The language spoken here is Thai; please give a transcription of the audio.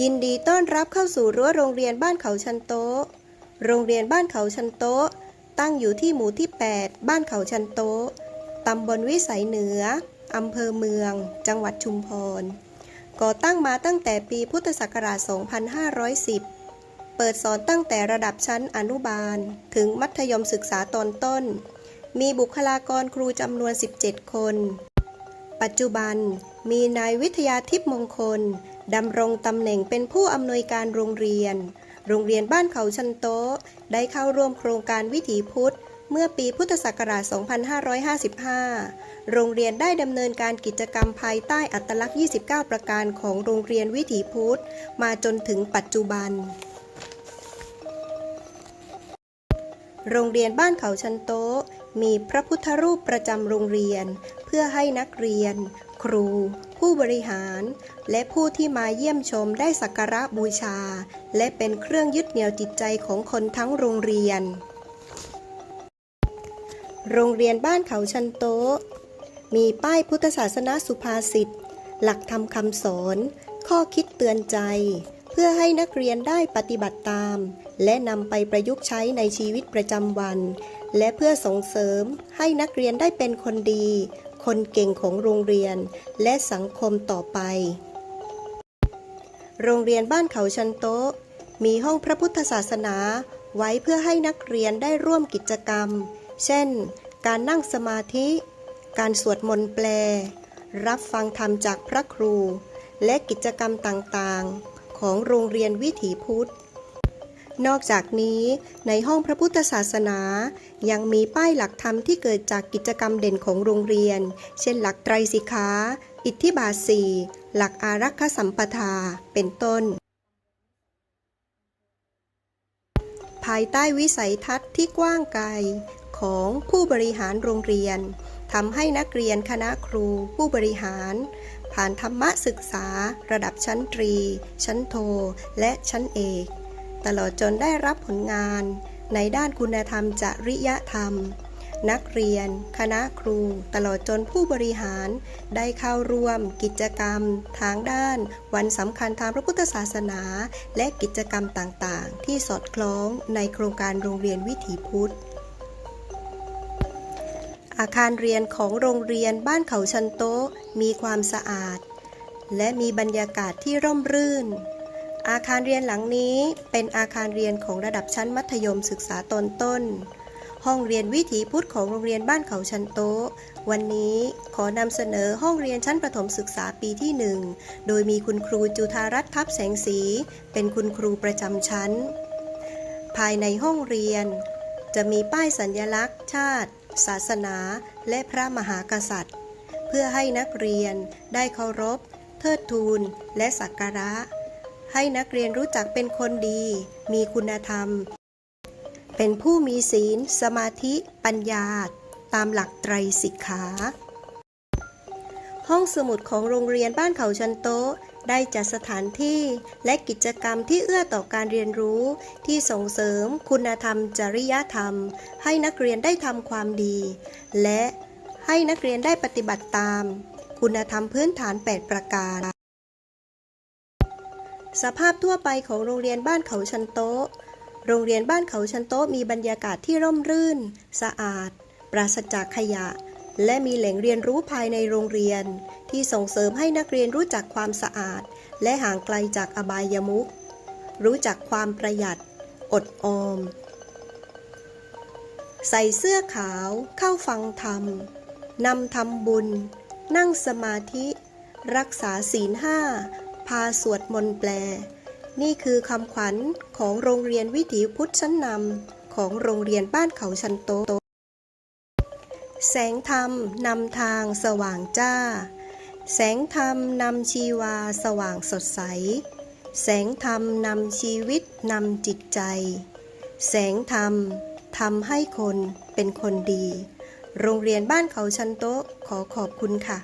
ยินดีต้อนรับเข้าสู่รั้วโรงเรียนบ้านเขาชันโตะโรงเรียนบ้านเขาชันโตะตั้งอยู่ที่หมู่ที่ 8 บ้านเขาชันโตะตำบลวิสัยเหนือ อำเภอเมือง จังหวัดชุมพร ก่อตั้งมาตั้งแต่ปีพุทธศักราช 2510 เปิดสอนตั้งแต่ระดับชั้นอนุบาล ถึงมัธยมศึกษาตอนต้น มีบุคลากรครูจำนวน 17 คน ปัจจุบันมีนายวิทยาทิพย์มงคลดำรงตำแหน่งเป็นผู้อำนวยการโรงเรียน โรงเรียนบ้านเขาชันโตได้เข้าร่วมโครงการวิถีพุทธ เมื่อปีพุทธศักราช 2555 โรงเรียนได้ดำเนินการกิจกรรมภายใต้อัตลักษณ์ 29 ประการของโรงเรียนวิถีพุทธ มาจนถึงปัจจุบันโรงเรียนบ้านเขาชันโต มีพระพุทธรูปประจำโรงเรียน เพื่อให้นักเรียน ครู ผู้บริหาร และผู้ที่มาเยี่ยมชมได้สักการะบูชา และเป็นเครื่องยึดเหนี่ยวจิตใจของคนทั้งโรงเรียน โรงเรียนบ้านเขาชันโตมีป้ายพุทธศาสนาสุภาษิต หลักธรรมคำสอน ข้อคิดเตือนใจ เพื่อให้นักเรียนได้ปฏิบัติตาม และนำไปประยุกต์ใช้ในชีวิตประจำวัน และเพื่อส่งเสริมให้นักเรียนได้เป็นคนดี คนเก่งของโรงเรียน และสังคมต่อไป โรงเรียนบ้านเขาชันโต๊ะ มีห้องพระพุทธศาสนา ไว้เพื่อให้นักเรียนได้ร่วมกิจกรรม เช่น การนั่งสมาธิ การสวดมนต์แปล รับฟังธรรมจากพระครู และกิจกรรมต่างๆ ของโรงเรียนวิถีพุทธ นอกจากนี้ในห้องพระพุทธศาสนา ยังมีป้ายหลักธรรมที่เกิดจากกิจกรรมเด่นของโรงเรียน เช่นหลักไตรสิกขา อิทธิบาทสี่หลักอารักขสัมปทา เป็นต้น ภายใต้วิสัยทัศน์ที่กว้างไกลของผู้บริหารโรงเรียน ทำให้นักเรียนคณะครู ผู้บริหาร ผ่านธรรมะศึกษา ระดับชั้นตรี ชั้นโท และชั้นเอก ตลอดจนได้รับผลงาน ในด้านคุณธรรมจริยธรรม นักเรียน คณะครู ตลอดจนผู้บริหาร ได้เข้าร่วม กิจกรรม ทางด้าน วันสำคัญทางพระพุทธศาสนา และกิจกรรมต่างๆ ที่สอดคล้องในโครงการโรงเรียนวิถีพุทธ อาคารเรียนของโรงเรียนบ้านเขาชันโตะมีความสะอาด และมีบรรยากาศที่ร่มรื่น อาคารเรียนหลังนี้เป็นอาคารเรียนของระดับชั้นมัธยมศึกษาตอนต้น ห้องเรียนวิถีพุทธของโรงเรียนบ้านเขาชันโตะวันนี้ขอนำเสนอห้องเรียนชั้นประถมศึกษาปีที่หนึ่งโดยมีคุณครูจุธารัตน์ทับแสงสี เป็นคุณครูประจำชั้น ภายในห้องเรียน จะมีป้ายสัญลักษณ์ชาติ ศาสนาและพระมหากษัตริย์ เพื่อให้นักเรียนได้เคารพ เทิดทูน และสักการะ ให้นักเรียนรู้จักเป็นคนดี มีคุณธรรม เป็นผู้มีศีล สมาธิ ปัญญา ตามหลักไตรสิกขา ห้องสมุดของโรงเรียนบ้านเขาชันโตะได้จัดสถานที่และกิจกรรมที่เอื้อต่อการเรียนรู้ที่ส่งเสริมคุณธรรมจริยธรรม ให้นักเรียนได้ทำความดี และให้นักเรียนได้ปฏิบัติตาม คุณธรรมพื้นฐาน 8 ประการ สภาพทั่วไปของโรงเรียนบ้านเขาชันโตะโรงเรียนบ้านเขาชันโตะมีบรรยากาศที่ร่มรื่น สะอาด ปราศจากขยะ และมีแหล่งเรียนรู้ภายในโรงเรียน ที่ส่งเสริมให้นักเรียนรู้จักความสะอาด และห่างไกลจากอบายมุขรู้จักความประหยัด อดออม ใส่เสื้อขาว เข้าฟังธรรมนำทำบุญ นั่งสมาธิ รักษาศีลห้า พาสวดมนต์แปล นี่คือคำขวัญของโรงเรียนวิถีพุทธชั้นนำของโรงเรียนบ้านเขาชันโต แสงธรรมนำทางสว่างจ้า แสงธรรมนำชีวาสว่างสดใส แสงธรรมนำชีวิตนำจิตใจ แสงธรรมทำให้คนเป็นคนดี โรงเรียนบ้านเขาชันโตะขอขอบคุณค่ะ